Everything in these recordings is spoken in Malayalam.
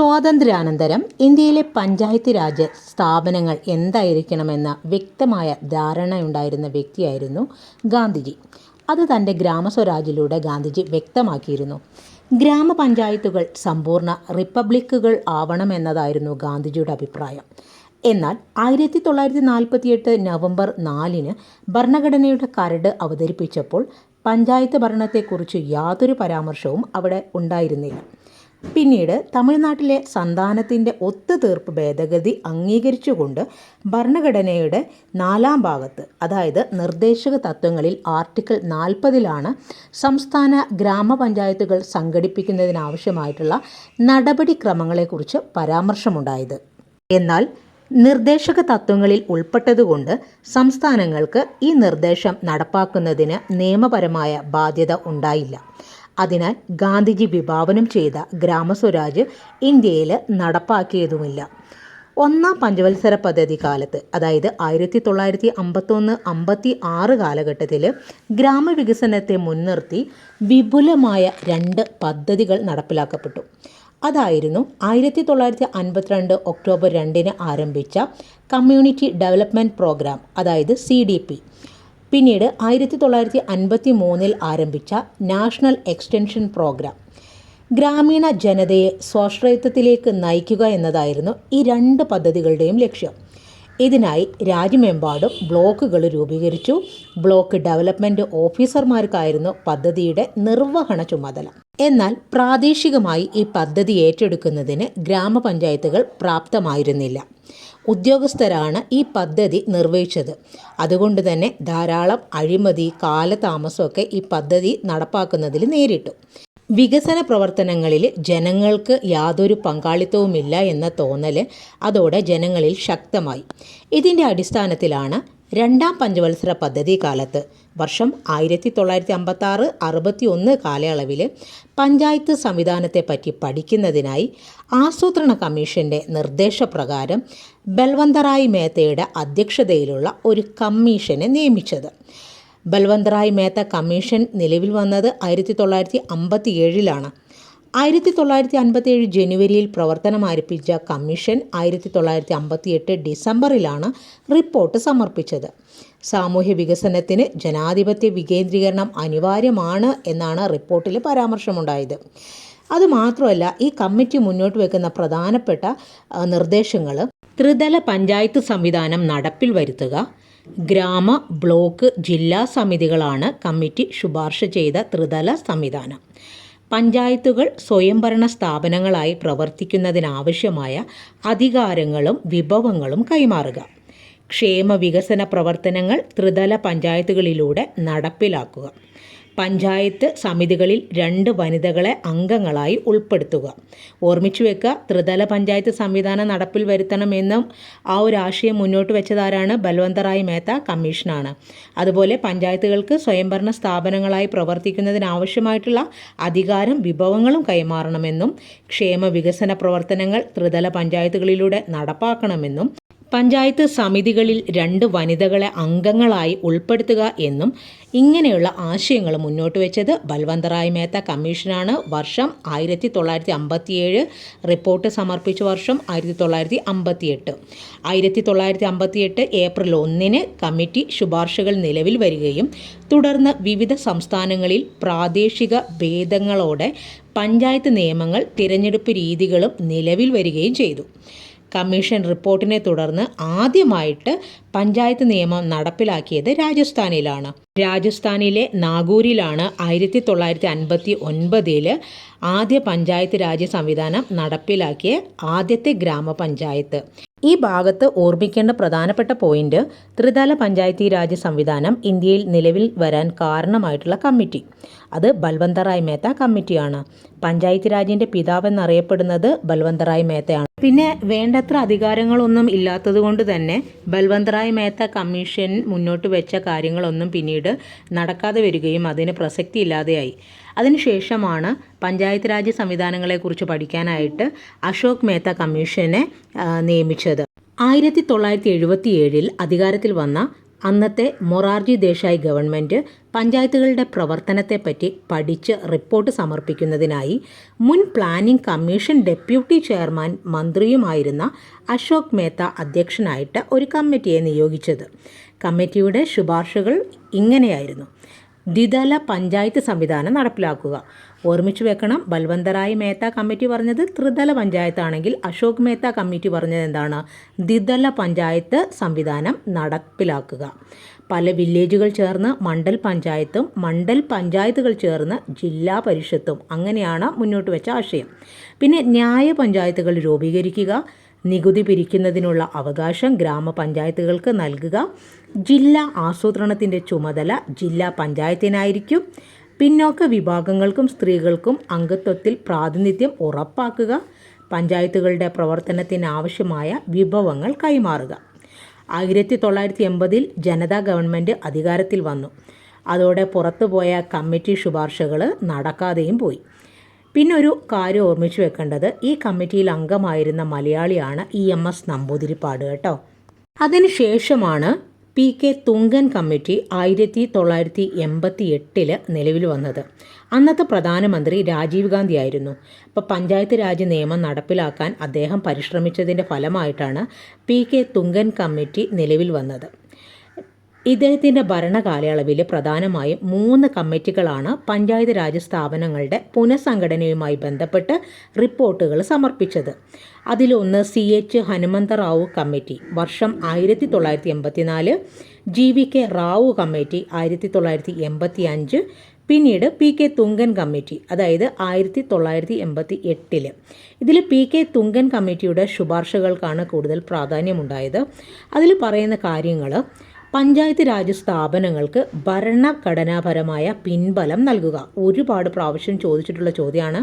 സ്വാതന്ത്ര്യാനന്തരം ഇന്ത്യയിലെ പഞ്ചായത്ത് രാജ് സ്ഥാപനങ്ങൾ എന്തായിരിക്കണമെന്ന വ്യക്തമായ ധാരണയുണ്ടായിരുന്ന വ്യക്തിയായിരുന്നു ഗാന്ധിജി. അത് തന്റെ ഗ്രാമസ്വരാജിലൂടെ ഗാന്ധിജി വ്യക്തമാക്കിയിരുന്നു. ഗ്രാമപഞ്ചായത്തുകൾ സമ്പൂർണ റിപ്പബ്ലിക്കുകൾ ആവണമെന്നതായിരുന്നു ഗാന്ധിജിയുടെ അഭിപ്രായം. എന്നാൽ ആയിരത്തി തൊള്ളായിരത്തി നാൽപ്പത്തിയെട്ട് നവംബർ നാലിന് ഭരണഘടനയുടെ കരട് അവതരിപ്പിച്ചപ്പോൾ പഞ്ചായത്ത് ഭരണത്തെക്കുറിച്ച് യാതൊരു പരാമർശവും അവിടെ ഉണ്ടായിരുന്നില്ല. പിന്നീട് തമിഴ്നാട്ടിലെ സന്താനത്തിന്റെ ഒത്തുതീർപ്പ് ഭേദഗതി അംഗീകരിച്ചുകൊണ്ട് ഭരണഘടനയുടെ നാലാം ഭാഗത്ത് അതായത് നിർദ്ദേശക തത്വങ്ങളിൽ ആർട്ടിക്കിൾ നാൽപ്പതിലാണ് സംസ്ഥാന ഗ്രാമപഞ്ചായത്തുകൾ സംഘടിപ്പിക്കുന്നതിനാവശ്യമായിട്ടുള്ള നടപടിക്രമങ്ങളെക്കുറിച്ച് പരാമർശമുണ്ടായത്. എന്നാൽ നിർദ്ദേശക തത്വങ്ങളിൽ ഉൾപ്പെട്ടതുകൊണ്ട് സംസ്ഥാനങ്ങൾക്ക് ഈ നിർദ്ദേശം നടപ്പാക്കുന്നതിന് നിയമപരമായ ബാധ്യത ഉണ്ടായില്ല. അതിനാൽ ഗാന്ധിജി വിഭാവനം ചെയ്ത ഗ്രാമസ്വരാജ് ഇന്ത്യയിൽ നടപ്പാക്കിയതുമില്ല. ഒന്നാം പഞ്ചവത്സര പദ്ധതി കാലത്ത് അതായത് ആയിരത്തി തൊള്ളായിരത്തി അമ്പത്തൊന്ന് അമ്പത്തി ആറ് കാലഘട്ടത്തിൽ ഗ്രാമവികസനത്തെ മുൻനിർത്തി വിപുലമായ രണ്ട് പദ്ധതികൾ നടപ്പിലാക്കപ്പെട്ടു. അതായിരുന്നു ആയിരത്തി തൊള്ളായിരത്തി അൻപത്തിരണ്ട് ഒക്ടോബർ രണ്ടിന് ആരംഭിച്ച കമ്മ്യൂണിറ്റി ഡെവലപ്മെന്റ് പ്രോഗ്രാം അതായത് സി ഡി പി. പിന്നീട് ആയിരത്തി തൊള്ളായിരത്തി അൻപത്തി മൂന്നിൽ ആരംഭിച്ച നാഷണൽ എക്സ്റ്റൻഷൻ പ്രോഗ്രാം. ഗ്രാമീണ ജനതയെ സ്വാശ്രയത്വത്തിലേക്ക് നയിക്കുക എന്നതായിരുന്നു ഈ രണ്ട് പദ്ധതികളുടെയും ലക്ഷ്യം. ഇതിനായി രാജ്യമെമ്പാടും ബ്ലോക്കുകൾ രൂപീകരിച്ചു. ബ്ലോക്ക് ഡെവലപ്മെന്റ് ഓഫീസർമാർക്കായിരുന്നു പദ്ധതിയുടെ നിർവഹണ ചുമതല. എന്നാൽ പ്രാദേശികമായി ഈ പദ്ധതി ഏറ്റെടുക്കുന്നതിന് ഗ്രാമപഞ്ചായത്തുകൾ പ്രാപ്തമായിരുന്നില്ല. ഉദ്യോഗസ്ഥരാണ് ഈ പദ്ധതി നിർവഹിച്ചത്. അതുകൊണ്ട് തന്നെ ധാരാളം അഴിമതി കാലതാമസമൊക്കെ ഈ പദ്ധതി നടപ്പാക്കുന്നതിൽ നേരിട്ടു. വികസന പ്രവർത്തനങ്ങളിൽ ജനങ്ങൾക്ക് യാതൊരു പങ്കാളിത്തവുമില്ല എന്ന തോന്നൽ അതോടെ ജനങ്ങളിൽ ശക്തമായി. ഇതിന്റെ അടിസ്ഥാനത്തിലാണ് രണ്ടാം പഞ്ചവത്സര പദ്ധതി കാലത്ത്. വർഷം ആയിരത്തി തൊള്ളായിരത്തി അമ്പത്തി ആറ് അറുപത്തി ഒന്ന് കാലയളവിൽ പഞ്ചായത്ത് സംവിധാനത്തെപ്പറ്റി പഠിക്കുന്നതിനായി ആസൂത്രണ കമ്മീഷന്റെ നിർദ്ദേശപ്രകാരം ബൽവന്തറായ് മേത്തയുടെ അധ്യക്ഷതയിലുള്ള ഒരു കമ്മീഷനെ നിയമിച്ചത്. ബൽവന്തറായ് മേത്ത കമ്മീഷൻ നിലവിൽ വന്നത് ആയിരത്തി തൊള്ളായിരത്തി അമ്പത്തി ഏഴിലാണ് ആയിരത്തി തൊള്ളായിരത്തി അൻപത്തിയേഴ് ജനുവരിയിൽ പ്രവർത്തനം ആരംഭിച്ച കമ്മീഷൻ ആയിരത്തി തൊള്ളായിരത്തി അമ്പത്തിയെട്ട് ഡിസംബറിലാണ് റിപ്പോർട്ട് സമർപ്പിച്ചത്. സാമൂഹ്യ വികസനത്തിന് ജനാധിപത്യ വികേന്ദ്രീകരണം അനിവാര്യമാണ് എന്നാണ് റിപ്പോർട്ടിൽ പരാമർശമുണ്ടായത്. അതുമാത്രമല്ല ഈ കമ്മിറ്റി മുന്നോട്ട് വെക്കുന്ന പ്രധാനപ്പെട്ട നിർദ്ദേശങ്ങൾ ത്രിതല പഞ്ചായത്ത് സംവിധാനം നടപ്പിൽ വരുത്തുക ഗ്രാമ ബ്ലോക്ക് ജില്ലാ സമിതികളാണ് കമ്മിറ്റി ശുപാർശ ചെയ്ത ത്രിതല സംവിധാനം. പഞ്ചായത്തുകൾ സ്വയംഭരണ സ്ഥാപനങ്ങളായി പ്രവർത്തിക്കുന്നതിനാവശ്യമായ അധികാരങ്ങളും വിഭവങ്ങളും കൈമാറുക. ക്ഷേമ വികസന പ്രവർത്തനങ്ങൾ ത്രിതല പഞ്ചായത്തുകളിലൂടെ നടപ്പിലാക്കുക. പഞ്ചായത്ത് സമിതികളിൽ രണ്ട് വനിതകളെ അംഗങ്ങളായി ഉൾപ്പെടുത്തുക. ഓർമ്മിച്ചു വെക്കുക ത്രിതല പഞ്ചായത്ത് സംവിധാനം നടപ്പിൽ വരുത്തണമെന്നും ആ ഒരു ആശയം മുന്നോട്ട് വെച്ചതാരാണ് ബൽവന്തറായ് മേത്ത കമ്മീഷനാണ്. അതുപോലെ പഞ്ചായത്തുകൾക്ക് സ്വയംഭരണ സ്ഥാപനങ്ങളായി പ്രവർത്തിക്കുന്നതിനാവശ്യമായിട്ടുള്ള അധികാരം വിഭവങ്ങളും കൈമാറണമെന്നും ക്ഷേമ വികസന പ്രവർത്തനങ്ങൾ ത്രിതല പഞ്ചായത്തുകളിലൂടെ നടപ്പാക്കണമെന്നും പഞ്ചായത്ത് സമിതികളിൽ രണ്ട് വനിതകളെ അംഗങ്ങളായി ഉൾപ്പെടുത്തുക എന്നും ഇങ്ങനെയുള്ള ആശയങ്ങൾ മുന്നോട്ട് വെച്ചത് ബൽവന്തറായ് മേത്ത കമ്മീഷനാണ്. വർഷം ആയിരത്തി തൊള്ളായിരത്തി അമ്പത്തിയേഴ് റിപ്പോർട്ട് സമർപ്പിച്ച വർഷം ആയിരത്തി തൊള്ളായിരത്തി അമ്പത്തിയെട്ട് ആയിരത്തി തൊള്ളായിരത്തി അമ്പത്തിയെട്ട് ഏപ്രിൽ ഒന്നിന് കമ്മിറ്റി ശുപാർശകൾ നിലവിൽ വരികയും തുടർന്ന് വിവിധ സംസ്ഥാനങ്ങളിൽ പ്രാദേശിക ഭേദങ്ങളോടെ പഞ്ചായത്ത് നിയമങ്ങൾ തിരഞ്ഞെടുപ്പ് രീതികളും നിലവിൽ വരികയും ചെയ്തു. കമ്മീഷൻ റിപ്പോർട്ടിനെ തുടർന്ന് ആദ്യമായിട്ട് പഞ്ചായത്ത് നിയമം നടപ്പിലാക്കിയത് രാജസ്ഥാനിലാണ്. രാജസ്ഥാനിലെ നാഗൂരിലാണ് ആയിരത്തി തൊള്ളായിരത്തി അൻപത്തി ഒൻപതിൽ ആദ്യ പഞ്ചായത്ത് രാജ് സംവിധാനം നടപ്പിലാക്കിയ ആദ്യത്തെ ഗ്രാമപഞ്ചായത്ത്. ഈ ഭാഗത്ത് ഓർമ്മിക്കേണ്ട പ്രധാനപ്പെട്ട പോയിന്റ് ത്രിതല പഞ്ചായത്തി രാജ് സംവിധാനം ഇന്ത്യയിൽ നിലവിൽ വരാൻ കാരണമായിട്ടുള്ള കമ്മിറ്റി. അത് ബൽവന്തറായ് മേത്ത കമ്മിറ്റിയാണ്. പഞ്ചായത്ത് രാജിന്റെ പിതാവെന്നറിയപ്പെടുന്നത് ബൽവന്തറായ് മേത്തയാണ്. പിന്നെ വേണ്ടത്ര അധികാരങ്ങളൊന്നും ഇല്ലാത്തത് കൊണ്ട് തന്നെ ബൽവന്തറായ് മേത്ത കമ്മീഷൻ മുന്നോട്ട് വെച്ച കാര്യങ്ങളൊന്നും പിന്നീട് നടക്കാതെ വരികയും അതിന് പ്രസക്തി ഇല്ലാതെയായി. അതിനുശേഷമാണ് പഞ്ചായത്ത് രാജ് സംവിധാനങ്ങളെക്കുറിച്ച് പഠിക്കാനായിട്ട് അശോക് മേത്ത കമ്മീഷനെ നിയമിച്ചത്. ആയിരത്തി തൊള്ളായിരത്തി എഴുപത്തി ഏഴിൽ അധികാരത്തിൽ വന്ന അന്നത്തെ മൊറാർജി ദേശായി ഗവൺമെന്റ് പഞ്ചായത്തുകളുടെ പ്രവർത്തനത്തെപ്പറ്റി പഠിച്ച് റിപ്പോർട്ട് സമർപ്പിക്കുന്നതിനായി മുൻ പ്ലാനിംഗ് കമ്മീഷൻ ഡെപ്യൂട്ടി ചെയർമാൻ മന്ത്രിയുമായിരുന്ന അശോക് മേത്ത അധ്യക്ഷനായിട്ട് ഒരു കമ്മിറ്റിയെ നിയോഗിച്ചത്. കമ്മിറ്റിയുടെ ശുപാർശകൾ ഇങ്ങനെയായിരുന്നു. ദ്വിതല പഞ്ചായത്ത് സംവിധാനം നടപ്പിലാക്കുക. ഓർമ്മിച്ചു വെക്കണം ബൽവന്തറായ് മേത്ത കമ്മിറ്റി പറഞ്ഞത് ത്രിതല പഞ്ചായത്താണെങ്കിൽ അശോക് മേത്ത കമ്മിറ്റി പറഞ്ഞത് എന്താണ്? ദ്വിതല പഞ്ചായത്ത് സംവിധാനം നടപ്പിലാക്കുക. പല വില്ലേജുകൾ ചേർന്ന് മണ്ഡൽ പഞ്ചായത്തും മണ്ഡൽ പഞ്ചായത്തുകൾ ചേർന്ന് ജില്ലാ പരിഷത്തും. അങ്ങനെയാണ് മുന്നോട്ട് വെച്ച ആശയം. പിന്നെ ന്യായ പഞ്ചായത്തുകൾ രൂപീകരിക്കുക. നികുതി പിരിക്കുന്നതിനുള്ള അവകാശം ഗ്രാമപഞ്ചായത്തുകൾക്ക് നൽകുക. ജില്ലാ ആസൂത്രണത്തിന്റെ ചുമതല ജില്ലാ പഞ്ചായത്തിനായിരിക്കും. പിന്നോക്ക വിഭാഗങ്ങൾക്കും സ്ത്രീകൾക്കും അംഗത്വത്തിൽ പ്രാതിനിധ്യം ഉറപ്പാക്കുക. പഞ്ചായത്തുകളുടെ പ്രവർത്തനത്തിനാവശ്യമായ വിഭവങ്ങൾ കൈമാറുക. ആയിരത്തി തൊള്ളായിരത്തി എൺപതിൽ ജനതാ ഗവൺമെന്റ് അധികാരത്തിൽ വന്നു. അതോടെ പുറത്തുപോയ കമ്മിറ്റി ശുപാർശകൾ നടക്കാതെയും പോയി. പിന്നെ ഒരു കാര്യം ഓർമ്മിച്ചു വെക്കേണ്ടത് ഈ കമ്മിറ്റിയിൽ അംഗമായിരുന്ന മലയാളിയാണ് ഇ എം എസ് നമ്പൂതിരിപ്പാട് കേട്ടോ. അതിനുശേഷമാണ് പി കെ തുങ്കൻ കമ്മിറ്റി ആയിരത്തി തൊള്ളായിരത്തി എൺപത്തി എട്ടിൽ നിലവിൽ വന്നത്. അന്നത്തെ പ്രധാനമന്ത്രി രാജീവ് ഗാന്ധി ആയിരുന്നു. അപ്പോൾ പഞ്ചായത്ത് രാജ് നിയമം നടപ്പിലാക്കാൻ അദ്ദേഹം പരിശ്രമിച്ചതിന്റെ ഫലമായിട്ടാണ് പി കെ തുങ്കൻ കമ്മിറ്റി നിലവിൽ വന്നത്. ഇദ്ദേഹത്തിന്റെ ഭരണകാലയളവിൽ പ്രധാനമായും മൂന്ന് കമ്മിറ്റികളാണ് പഞ്ചായത്ത് രാജ് സ്ഥാപനങ്ങളുടെ പുനഃസംഘടനയുമായി ബന്ധപ്പെട്ട് റിപ്പോർട്ടുകൾ സമർപ്പിച്ചത്. അതിലൊന്ന് സി എച്ച് ഹനുമന്തറാവു കമ്മിറ്റി വർഷം ആയിരത്തി തൊള്ളായിരത്തി എൺപത്തിനാല് G V K Rao committee ആയിരത്തി തൊള്ളായിരത്തി എൺപത്തി അഞ്ച് പിന്നീട് പി കെ തുങ്കൻ കമ്മിറ്റി അതായത് ആയിരത്തി തൊള്ളായിരത്തി എൺപത്തി എട്ടിൽ ഇതിൽ പി കെ തുങ്കൻ കമ്മിറ്റിയുടെ ശുപാർശകൾക്കാണ് കൂടുതൽ പ്രാധാന്യമുണ്ടായത്. അതിൽ പറയുന്ന കാര്യങ്ങൾ പഞ്ചായത്ത് രാജ് സ്ഥാപനങ്ങൾക്ക് ഭരണഘടനാപരമായ പിൻബലം നൽകുക. ഒരുപാട് പ്രാവശ്യം ചോദിച്ചിട്ടുള്ള ചോദ്യമാണ്.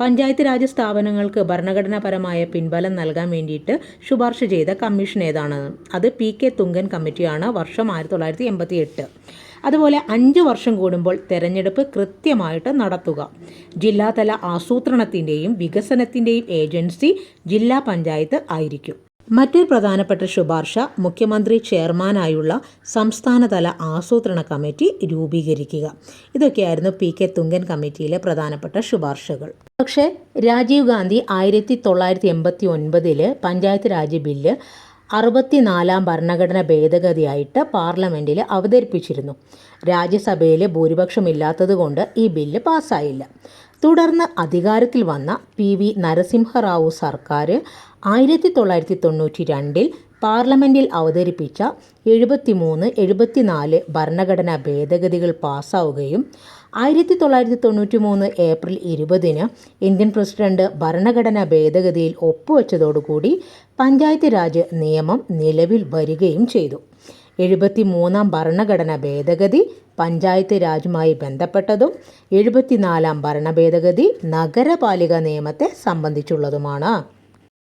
പഞ്ചായത്ത് രാജ് സ്ഥാപനങ്ങൾക്ക് ഭരണഘടനാപരമായ പിൻബലം നൽകാൻ വേണ്ടിയിട്ട് ശുപാർശ ചെയ്ത കമ്മീഷൻ ഏതാണ്? അത് പി കെ തുങ്കൻ കമ്മിറ്റിയാണ് വർഷം ആയിരത്തി തൊള്ളായിരത്തി എൺപത്തി എട്ട് അതുപോലെ അഞ്ച് വർഷം കൂടുമ്പോൾ തെരഞ്ഞെടുപ്പ് കൃത്യമായിട്ട് നടത്തുക. ജില്ലാതല ആസൂത്രണത്തിന്റെയും വികസനത്തിന്റെയും ഏജൻസി ജില്ലാ പഞ്ചായത്ത് ആയിരിക്കും. മറ്റൊരു പ്രധാനപ്പെട്ട ശുപാർശ മുഖ്യമന്ത്രി ചെയർമാനായുള്ള സംസ്ഥാനതല ആസൂത്രണ കമ്മിറ്റി രൂപീകരിക്കുക. ഇതൊക്കെയായിരുന്നു പി കെ തുങ്കൻ കമ്മിറ്റിയിലെ പ്രധാനപ്പെട്ട ശുപാർശകൾ. പക്ഷേ രാജീവ് ഗാന്ധി ആയിരത്തി തൊള്ളായിരത്തി എൺപത്തി ഒൻപതിൽ പഞ്ചായത്ത് രാജ് ബില്ല് അറുപത്തിനാലാം ഭരണഘടന ഭേദഗതിയായിട്ട് പാർലമെന്റിൽ അവതരിപ്പിച്ചിരുന്നു. രാജ്യസഭയിൽ ഭൂരിപക്ഷമില്ലാത്തതുകൊണ്ട് ഈ ബില്ല് പാസ്സായില്ല. തുടർന്ന് അധികാരത്തിൽ വന്ന പി വി നരസിംഹറാവു സർക്കാർ ആയിരത്തി തൊള്ളായിരത്തി തൊണ്ണൂറ്റി രണ്ടിൽ പാർലമെന്റിൽ അവതരിപ്പിച്ച എഴുപത്തിമൂന്ന് എഴുപത്തിനാല് ഭരണഘടനാ ഭേദഗതികൾ പാസ്സാവുകയും ആയിരത്തി തൊള്ളായിരത്തി തൊണ്ണൂറ്റി മൂന്ന് ഏപ്രിൽ ഇരുപതിന് ഇന്ത്യൻ പ്രസിഡന്റ് ഭരണഘടനാ ഭേദഗതിയിൽ ഒപ്പുവെച്ചതോടുകൂടി പഞ്ചായത്ത് രാജ് നിയമം നിലവിൽ വരികയും ചെയ്തു. എഴുപത്തി മൂന്നാം ഭരണഘടനാ ഭേദഗതി പഞ്ചായത്ത് രാജുമായി ബന്ധപ്പെട്ടതും എഴുപത്തിനാലാം ഭരണ ഭേദഗതി നഗരപാലിക നിയമത്തെ സംബന്ധിച്ചുള്ളതുമാണ്.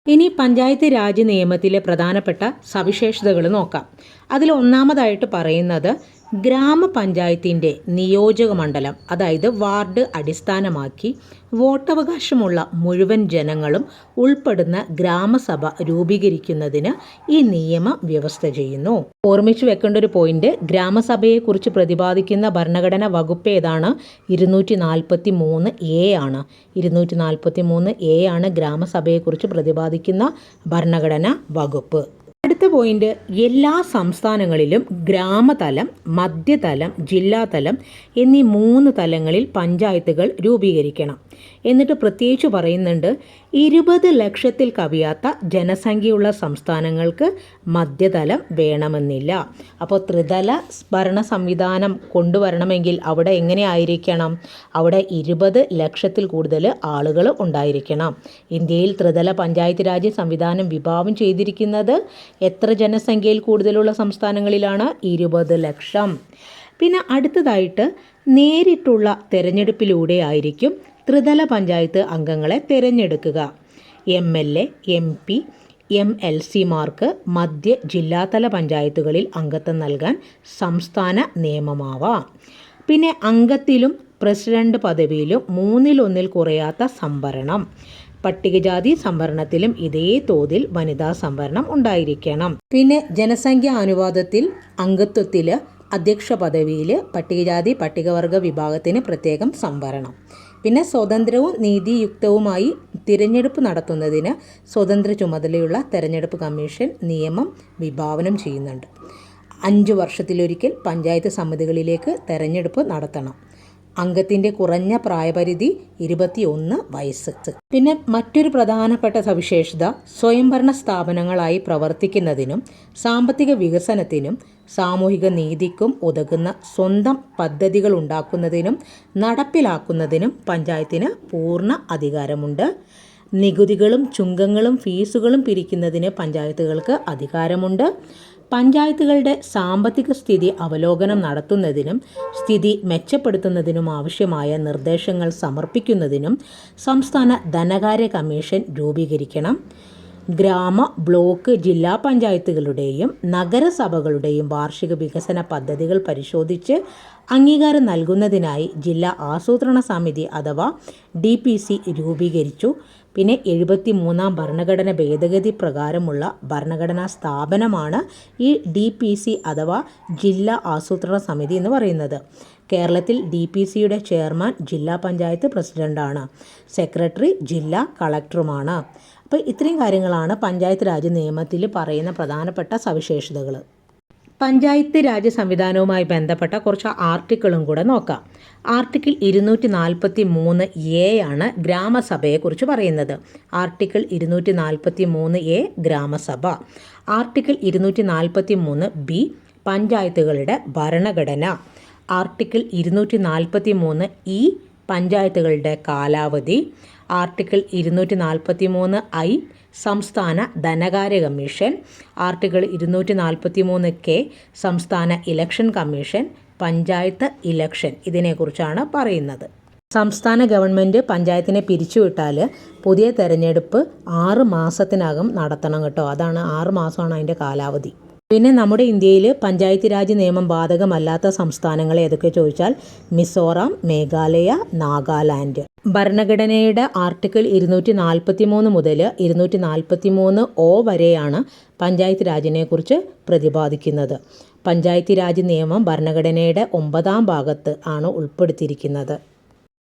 ഇനി പഞ്ചായത്ത് രാജ് നിയമത്തിലെ പ്രധാനപ്പെട്ട സവിശേഷതകൾ നോക്കാം. അതിൽ ഒന്നാമതായിട്ട് പറയുന്നത് ഗ്രാമപഞ്ചായത്തിന്റെ നിയോജക മണ്ഡലം അതായത് വാർഡ് അടിസ്ഥാനമാക്കി വോട്ടവകാശമുള്ള മുഴുവൻ ജനങ്ങളും ഉൾപ്പെടുന്ന ഗ്രാമസഭ രൂപീകരിക്കുന്നതിന് ഈ നിയമം വ്യവസ്ഥ ചെയ്യുന്നു. ഓർമ്മിച്ചു വെക്കേണ്ട ഒരു പോയിന്റ് ഗ്രാമസഭയെക്കുറിച്ച് പ്രതിപാദിക്കുന്ന ഭരണഘടന വകുപ്പ് ഏതാണ്? ഇരുന്നൂറ്റി നാൽപ്പത്തി മൂന്ന് എ ആണ്. ഇരുന്നൂറ്റി നാൽപ്പത്തി മൂന്ന് എ ആണ് ഗ്രാമസഭയെക്കുറിച്ച് പ്രതിപാദിക്കുന്ന ഭരണഘടന വകുപ്പ്. അടുത്ത പോയിന്റ് എല്ലാ സംസ്ഥാനങ്ങളിലും ഗ്രാമതലം മധ്യതലം ജില്ലാതലം എന്നീ മൂന്ന് തലങ്ങളിൽ പഞ്ചായത്തുകൾ രൂപീകരിക്കണം. എന്നിട്ട് പ്രത്യേകിച്ച് പറയുന്നുണ്ട് ഇരുപത് ലക്ഷത്തിൽ കവിയാത്ത ജനസംഖ്യയുള്ള സംസ്ഥാനങ്ങൾക്ക് മധ്യതലം വേണമെന്നില്ല. അപ്പോൾ ത്രിതല ഭരണ സംവിധാനം കൊണ്ടുവരണമെങ്കിൽ അവിടെ എങ്ങനെ ആയിരിക്കണം? അവിടെ ഇരുപത് ലക്ഷത്തിൽ കൂടുതൽ ആളുകൾ ഉണ്ടായിരിക്കണം. ഇന്ത്യയിൽ ത്രിതല പഞ്ചായത്ത് രാജ് സംവിധാനം വിഭാവം ചെയ്തിരിക്കുന്നത് എത്ര ജനസംഖ്യയിൽ കൂടുതലുള്ള സംസ്ഥാനങ്ങളിലാണ്? ഇരുപത് ലക്ഷം. പിന്നെ അടുത്തതായിട്ട് നേരിട്ടുള്ള തെരഞ്ഞെടുപ്പിലൂടെ ആയിരിക്കും ത്രിതല പഞ്ചായത്ത് അംഗങ്ങളെ തിരഞ്ഞെടുക്കുക. M L A M P M L സിമാർക്ക് മധ്യ ജില്ലാതല പഞ്ചായത്തുകളിൽ അംഗത്വം നൽകാൻ സംസ്ഥാന നിയമമാവാം. പിന്നെ അംഗത്തിലും പ്രസിഡന്റ് പദവിയിലും മൂന്നിലൊന്നിൽ കുറയാത്ത സംവരണം. പട്ടികജാതി സംവരണത്തിലും ഇതേ തോതിൽ വനിതാ സംവരണം ഉണ്ടായിരിക്കണം. പിന്നെ ജനസംഖ്യാ അനുവാദത്തിൽ അംഗത്വത്തിൽ അധ്യക്ഷ പദവിയിൽ പട്ടികജാതി പട്ടികവർഗ വിഭാഗത്തിന് പ്രത്യേകം സംവരണം. പിന്നെ സ്വതന്ത്രവും നീതിയുക്തവുമായി തിരഞ്ഞെടുപ്പ് നടത്തുന്നതിന് സ്വതന്ത്ര ചുമതലയുള്ള തെരഞ്ഞെടുപ്പ് കമ്മീഷൻ നിയമം വിഭാവനം ചെയ്യുന്നുണ്ട്. അഞ്ച് വർഷത്തിലൊരിക്കൽ പഞ്ചായത്ത് സമിതികളിലേക്ക് തെരഞ്ഞെടുപ്പ് നടത്തണം. അംഗത്തിന്റെ കുറഞ്ഞ പ്രായപരിധി ഇരുപത്തിയൊന്ന് വയസ്സ്. പിന്നെ മറ്റൊരു പ്രധാനപ്പെട്ട സവിശേഷത സ്വയംഭരണ സ്ഥാപനങ്ങളായി പ്രവർത്തിക്കുന്നതിനും സാമ്പത്തിക വികസനത്തിനും സാമൂഹിക നീതിക്കും ഉതകുന്ന സ്വന്തം പദ്ധതികൾ ഉണ്ടാക്കുന്നതിനും നടപ്പിലാക്കുന്നതിനും പഞ്ചായത്തിന് പൂർണ അധികാരമുണ്ട്. നികുതികളും ചുങ്കങ്ങളും ഫീസുകളും പിരിക്കുന്നതിന് പഞ്ചായത്തുകൾക്ക് അധികാരമുണ്ട്. പഞ്ചായത്തുകളുടെ സാമ്പത്തിക സ്ഥിതി അവലോകനം നടത്തുന്നതിനും സ്ഥിതി മെച്ചപ്പെടുത്തുന്നതിനും ആവശ്യമായ നിർദ്ദേശങ്ങൾ സമർപ്പിക്കുന്നതിനും സംസ്ഥാന ധനകാര്യ കമ്മീഷൻ രൂപീകരിക്കണം. ഗ്രാമ ബ്ലോക്ക് ജില്ലാ പഞ്ചായത്തുകളുടെയും നഗരസഭകളുടെയും വാർഷിക വികസന പദ്ധതികൾ പരിശോധിച്ച് അംഗീകാരം നൽകുന്നതിനായി ജില്ലാ ആസൂത്രണ സമിതി അഥവാ ഡി പി സി രൂപീകരിച്ചു. പിന്നെ എഴുപത്തി മൂന്നാം ഭരണഘടന ഭേദഗതി പ്രകാരമുള്ള ഭരണഘടനാ സ്ഥാപനമാണ് ഈ ഡി പി സി അഥവാ ജില്ലാ ആസൂത്രണ സമിതി എന്ന് പറയുന്നത്. കേരളത്തിൽ ഡി പി സിയുടെ ചെയർമാൻ ജില്ലാ പഞ്ചായത്ത് പ്രസിഡന്റാണ് സെക്രട്ടറി ജില്ലാ കളക്ടറുമാണ്. അപ്പോൾ ഇത്രയും കാര്യങ്ങളാണ് പഞ്ചായത്ത് രാജ് നിയമത്തിൽ പറയുന്ന പ്രധാനപ്പെട്ട സവിശേഷതകൾ. പഞ്ചായത്ത് രാജ് സംവിധാനവുമായി ബന്ധപ്പെട്ട കുറച്ച് ആർട്ടിക്കിളും കൂടെ നോക്കാം. ആർട്ടിക്കിൾ ഇരുന്നൂറ്റി നാൽപ്പത്തി മൂന്ന് എ ആണ് ഗ്രാമസഭയെക്കുറിച്ച് പറയുന്നത്. ആർട്ടിക്കിൾ ഇരുന്നൂറ്റി നാൽപ്പത്തി മൂന്ന് എ ഗ്രാമസഭ. ആർട്ടിക്കിൾ ഇരുന്നൂറ്റി നാൽപ്പത്തി മൂന്ന് ബി പഞ്ചായത്തുകളുടെ ഭരണഘടന. ആർട്ടിക്കിൾ ഇരുന്നൂറ്റി നാൽപ്പത്തി മൂന്ന് ഇ പഞ്ചായത്തുകളുടെ കാലാവധി ആർട്ടിക്കിൾ ഇരുന്നൂറ്റി നാൽപ്പത്തി മൂന്ന് ഐ സംസ്ഥാന ധനകാര്യ കമ്മീഷൻ ആർട്ടിക്കിൾ ഇരുന്നൂറ്റി നാൽപ്പത്തി മൂന്ന് കെ സംസ്ഥാന ഇലക്ഷൻ കമ്മീഷൻ പഞ്ചായത്ത് ഇലക്ഷൻ ഇതിനെക്കുറിച്ചാണ് പറയുന്നത്. സംസ്ഥാന ഗവൺമെന്റ് പഞ്ചായത്തിനെ പിരിച്ചുവിട്ടാൽ പുതിയ തെരഞ്ഞെടുപ്പ് ആറ് മാസത്തിനകം നടത്തണം കേട്ടോ. അതാണ് ആറ് മാസമാണ് അതിന്റെ കാലാവധി. പിന്നെ നമ്മുടെ ഇന്ത്യയിൽ പഞ്ചായത്ത് രാജ് നിയമം ബാധകമല്ലാത്ത സംസ്ഥാനങ്ങൾ ഏതൊക്കെ ചോദിച്ചാൽ മിസോറാം മേഘാലയ നാഗാലാൻഡ്. ഭരണഘടനയുടെ ആർട്ടിക്കിൾ ഇരുന്നൂറ്റി നാൽപ്പത്തി മൂന്ന് മുതൽ ഇരുന്നൂറ്റി നാൽപ്പത്തി മൂന്ന് ഒ വരെയാണ് പഞ്ചായത്ത് രാജിനെക്കുറിച്ച് പ്രതിപാദിക്കുന്നത്. പഞ്ചായത്ത് രാജ് നിയമം ഭരണഘടനയുടെ ഒമ്പതാം ഭാഗത്ത് ആണ് ഉൾപ്പെടുത്തിയിരിക്കുന്നത്.